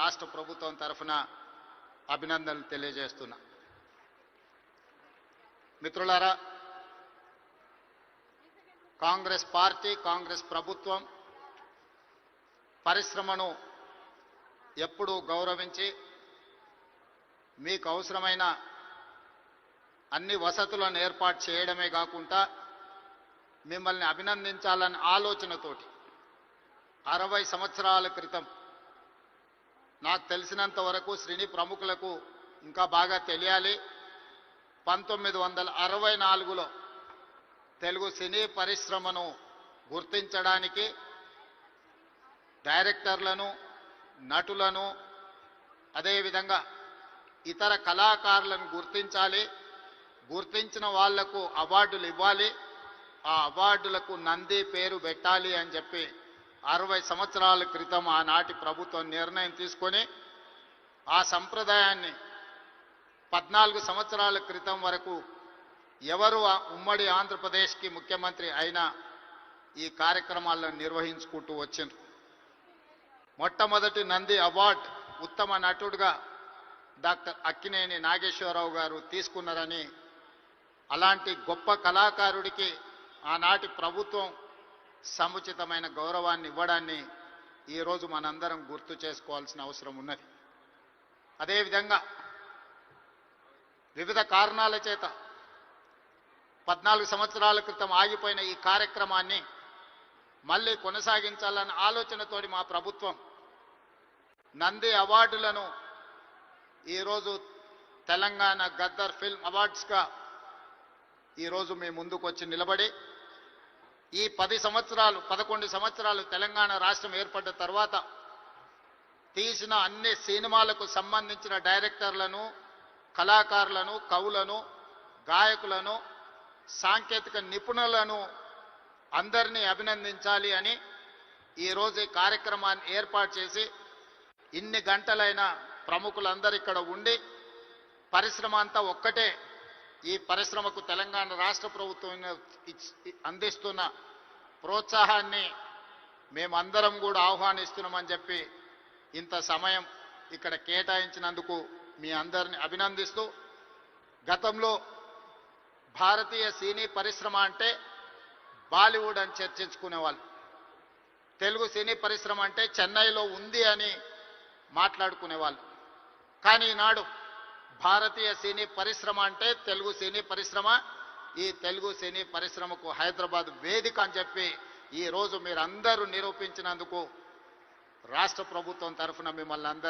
రాష్ట్ర ప్రభుత్వం తరఫున అభినందనలు తెలియజేస్తున్నా. మిత్రులారా కాంగ్రెస్ పార్టీ కాంగ్రెస్ ప్రభుత్వం పరిశ్రమను ఎప్పుడూ గౌరవించి మీకు అవసరమైన అన్ని వసతులను ఏర్పాటు చేయడమే కాకుండా మిమ్మల్ని అభినందించాలనే ఆలోచనతోటి అరవై సంవత్సరాల క్రితం నాకు తెలిసినంత వరకు శ్రేణి ప్రముఖులకు ఇంకా బాగా తెలియాలి. పంతొమ్మిది వందల అరవై నాలుగులో తెలుగు సినీ పరిశ్రమను గుర్తించడానికి డైరెక్టర్లను నటులను అదేవిధంగా ఇతర కళాకారులను గుర్తించాలి. గుర్తించిన వాళ్ళకు అవార్డులు ఇవ్వాలి. ఆ అవార్డులకు నంది పేరు పెట్టాలి అని చెప్పి అరవై సంవత్సరాల క్రితం ఆనాటి ప్రభుత్వం నిర్ణయం తీసుకొని ఆ సంప్రదాయాన్ని పద్నాలుగు సంవత్సరాల క్రితం వరకు ఎవరు ఆ ఉమ్మడి ఆంధ్రప్రదేశ్కి ముఖ్యమంత్రి అయినా ఈ కార్యక్రమాలను నిర్వహించుకుంటూ వచ్చిండ్రు. మొట్టమొదటి నంది అవార్డ్ ఉత్తమ నటుడుగా డాక్టర్ అక్కినేని నాగేశ్వరరావు గారు తీసుకున్నారని అలాంటి గొప్ప కళాకారుడికి ఆనాటి ప్రభుత్వం సముచితమైన గౌరవాన్ని ఇవ్వడాన్ని ఈరోజు మనందరం గుర్తు చేసుకోవాల్సిన అవసరం ఉన్నది. అదేవిధంగా వివిధ కారణాల చేత పద్నాలుగు సంవత్సరాల క్రితం ఆగిపోయిన ఈ కార్యక్రమాన్ని మళ్ళీ కొనసాగించాలన్న ఆలోచనతోటి మా ప్రభుత్వం నంది అవార్డులను ఈరోజు తెలంగాణ గద్దర్ ఫిల్మ్ అవార్డ్స్గా ఈరోజు మీ ముందుకు వచ్చి నిలబడి ఈ పది సంవత్సరాలు పదకొండు సంవత్సరాలు తెలంగాణ రాష్ట్రం ఏర్పడ్డ తర్వాత తీసిన అన్ని సినిమాలకు సంబంధించిన డైరెక్టర్లను కళాకారులను కవులను గాయకులను సాంకేతిక నిపుణులను అందరినీ అభినందించాలి అని ఈరోజు ఈ కార్యక్రమాన్ని ఏర్పాటు చేసి ఇన్ని గంటలైన ప్రముఖులందరూ ఇక్కడ ఉండి పరిశ్రమ అంతా ఒక్కటే ఈ పరిశ్రమకు తెలంగాణ రాష్ట్ర ప్రభుత్వం అందిస్తున్న ప్రోత్సాహాన్ని మేమందరం కూడా ఆహ్వానిస్తున్నామని చెప్పి ఇంత సమయం ఇక్కడ కేటాయించినందుకు మీ అందరిని అభినందిస్తూ గతంలో భారతీయ సినీ పరిశ్రమ అంటే బాలీవుడ్ అని చర్చించుకునేవాళ్ళు. తెలుగు సినీ పరిశ్రమ అంటే చెన్నైలో ఉంది అని మాట్లాడుకునేవాళ్ళు. కానీ ఈనాడు భారతీయ సినీ పరిశ్రమ అంటే తెలుగు సినీ పరిశ్రమ ఈ తెలుగు సినీ పరిశ్రమకు హైదరాబాద్ వేదిక అని చెప్పి ఈ రోజు మీరందరూ నిరూపించినందుకు రాష్ట్ర ప్రభుత్వం తరఫున మిమ్మల్ని అందరూ